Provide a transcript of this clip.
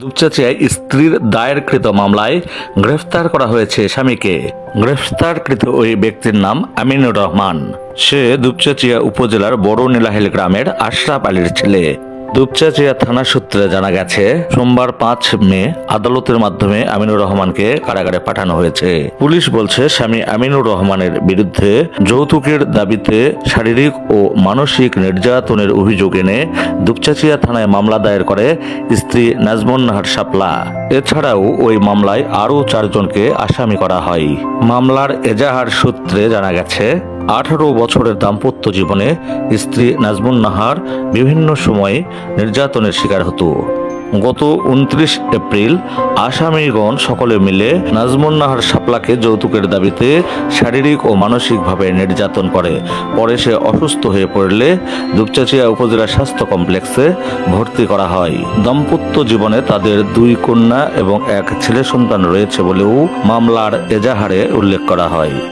দুপচাচিয়ায় স্ত্রীর দায়েরকৃত মামলায় গ্রেফতার করা হয়েছে স্বামীকে। গ্রেফতারকৃত ওই ব্যক্তির নাম আমিনুর রহমান। সে দুপচাচিয়া উপজেলার বড় নীলাহেল গ্রামের আশরাফ আলীর ছেলে। দুপচাচিয়া থানা সূত্রে জানা গেছে, সোমবার পাঁচ মে আদালতের মাধ্যমে আমিনুর রহমানকে কারাগারে পাঠানো হয়েছে। পুলিশ বলছে, স্বামী আমিনুর রহমানের বিরুদ্ধে যৌতুকের দাবিতে শারীরিক ও মানসিক নির্যাতনের অভিযোগ এনে দুপচাচিয়া থানায় মামলা দায়ের করে স্ত্রী নাজমুন নাহার শাপলা। এছাড়াও ওই মামলায় আরও চারজনকে আসামি করা হয়। মামলার এজাহার সূত্রে জানা গেছে আঠারো বছরের দাম্পত্য জীবনে স্ত্রী নাজমুন নাহার বিভিন্ন সময়ে নির্যাতনের শিকার হতো। গত উনত্রিশ এপ্রিল আসামিগণ সকলে মিলে নাজমুন নাহার শাপলাকে যৌতুকের দাবিতে শারীরিক ও মানসিকভাবে নির্যাতন করে। পরে সে অসুস্থ হয়ে পড়লে দুপচাচিয়া উপজেলা স্বাস্থ্য কমপ্লেক্সে ভর্তি করা হয়। দাম্পত্য জীবনে তাদের দুই কন্যা এবং এক ছেলে সন্তান রয়েছে বলেও মামলার এজাহারে উল্লেখ করা হয়।